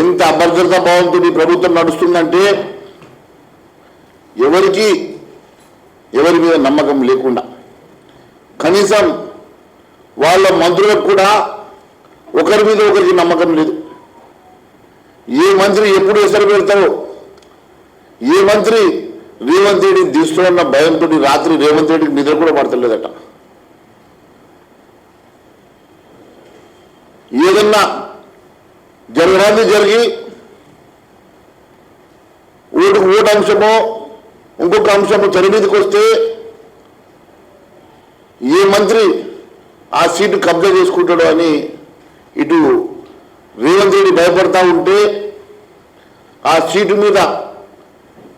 ఎంత అభద్రతా భావంతో ఈ ప్రభుత్వం నడుస్తుందంటే ఎవరికి ఎవరి మీద నమ్మకం లేకుండా. కనీసం వాళ్ళ మంత్రులకు కూడా ఒకరి మీద ఒకరికి నమ్మకం లేదు. ఏ మంత్రి ఎప్పుడు ఎసరు పెడతారో ఏ మంత్రి రేవంత్ రెడ్డిని తీస్తున్న భయంతో రాత్రి రేవంత్ రెడ్డికి నిద్ర కూడా పడతలేదట. ఏదన్నా జరగరాంది జరిగి ఓటుకు ఓటు అంశమో ఇంకొక అంశము తెర మీదకి వస్తే ఏ మంత్రి ఆ సీటు కబ్జా చేసుకుంటాడు అని ఇటు రేవంత్ రెడ్డి భయపడతా ఉంటే ఆ సీటు మీద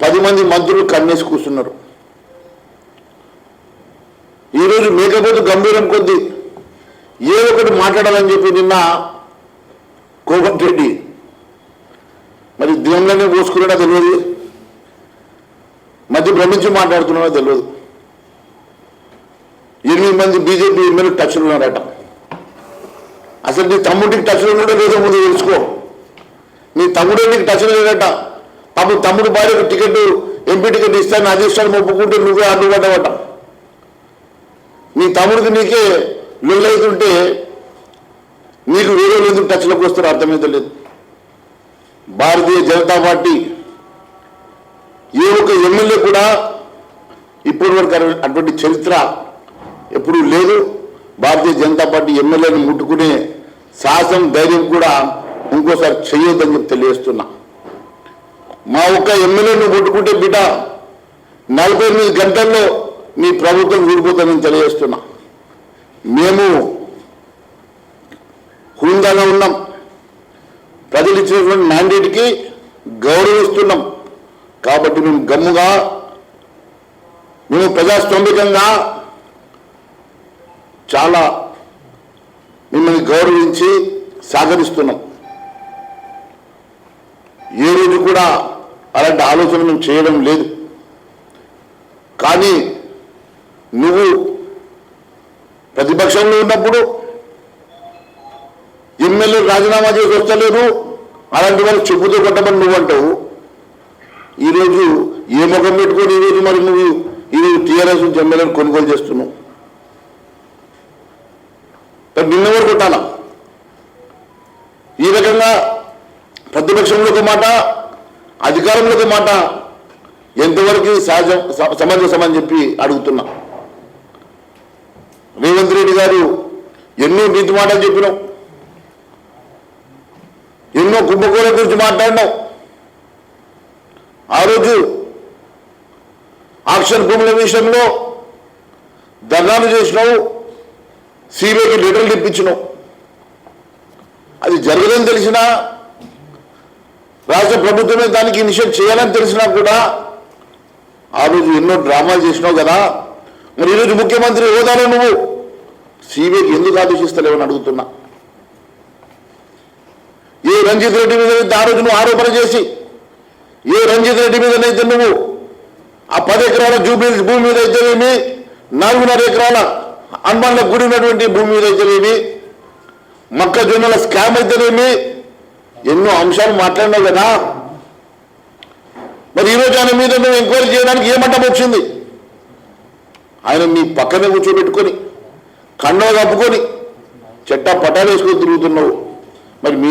పది మంది మంత్రులు కన్నేసి కూర్చున్నారు. ఈరోజు మేకపోతే గంభీరం కొద్దీ ఏ ఒకటి మాట్లాడాలని చెప్పి నిన్న కోపం రెడ్డి మరి దేవుళ్ళనే పోసుకున్నాడో తెలియదు మధ్య భ్రమించి మాట్లాడుతున్నాడో తెలియదు ఎనిమిది మంది బీజేపీ ఎమ్మెల్యే టచ్లు ఉన్నారట. అసలు నీ తమ్ముడికి టచ్లో ఉన్నాడో లేదో ముందు తెలుసుకో. నీ తమ్ముడే నీకు టచ్లో లేదట. పాపం తమ్ముడు భార్యకు టికెట్ ఎంపీ టికెట్ ఇస్తాను అది ఇస్తాను ఒప్పుకుంటే నువ్వే అడ్డుపడ్డావట. నీ తమ్ముడికి నీకే లొల్లవుతుంటే మీకు వేరే ఎందుకు టచ్లోకి వస్తారో అర్థమైతే లేదు. భారతీయ జనతా పార్టీ ఏ ఒక్క ఎమ్మెల్యే కూడా ఇప్పటి వరకు అటువంటి చరిత్ర ఎప్పుడూ లేదు. భారతీయ జనతా పార్టీ ఎమ్మెల్యేని ముట్టుకునే సాహసం ధైర్యం కూడా ఇంకోసారి చేయొద్దని చెప్పి తెలియజేస్తున్నా. మా ఒక్క ఎమ్మెల్యేని ముట్టుకుంటే బిడ్డ నలభై ఎనిమిది గంటల్లో మీ ప్రభుత్వం ఊడిపోతుందని తెలియజేస్తున్నా. మేము హుందాగా ఉన్నాం. ప్రజలు ఇచ్చినటువంటి మ్యాండేట్కి గౌరవిస్తున్నాం. కాబట్టి మేము గమ్ముగా మేము ప్రజాస్వామికంగా చాలా మిమ్మల్ని గౌరవించి సహకరిస్తున్నాం. ఏ రోజు కూడా అలాంటి ఆలోచన మేము చేయడం లేదు. కానీ నువ్వు ప్రతిపక్షంలో ఉన్నప్పుడు ఎమ్మెల్యే రాజీనామా చేసి వస్తలేరు అలాంటి వాళ్ళు చెప్పుతో కొట్టమని నువ్వు అంటావు. ఈరోజు ఏ ముఖం పెట్టుకొని ఈరోజు మరి నువ్వు ఈరోజు టీఆర్ఎస్ నుంచి ఎమ్మెల్యేని కొనుగోలు చేస్తున్నావు? నిన్న వరకు కొట్టాలా? ఈ రకంగా ప్రతిపక్షంలో ఒక మాట అధికారంలో ఒక మాట ఎంతవరకు సహజం సమంజసమని చెప్పి అడుగుతున్నా. రేవంత్ రెడ్డి గారు ఎన్నో నీతి మాటలు చెప్పినాం కుంభకోణం గురించి మాట్లాడినావు ఆ రోజు ఆక్షన్ భూముల విషయంలో ధర్నాలు చేసినావు సిబిఐకి లెటర్లు ఇప్పించినావు అది జరగదని తెలిసినా రాష్ట్ర ప్రభుత్వమే దానికి ఇనిషియేట్ చేయాలని తెలిసినా కూడా ఆ రోజు ఎన్నో డ్రామాలు చేసినావు కదా. మరి ఈరోజు ముఖ్యమంత్రి హోదాలో నువ్వు సిబిఐకి ఎందుకు ఆదేశిస్తలేవని అడుగుతున్నా. రంజిత్ రెడ్డి మీద అయితే ఆ రోజు నువ్వు ఆరోపణ చేసి ఏ రంజిత్ రెడ్డి మీదనైతే నువ్వు ఆ పది ఎకరాల జూబిలీ భూమి మీద అయితేనేమి నాలుగున్నర ఎకరాల హనుమాన్ల గుడి ఉన్నటువంటి భూమి మీద అయితేనేమి మొక్కజొన్నల స్కామ్ అయితేనేమి ఎన్నో అంశాలు మాట్లాడినావు కదా. మరి ఈరోజు ఆయన మీద నువ్వు ఎంక్వైరీ చేయడానికి ఏమంటం వచ్చింది? ఆయన మీ పక్కనే కూర్చోబెట్టుకొని కండవ కప్పుకొని చెట్టా పటాలు వేసుకొని తిరుగుతున్నావు. మరి మీ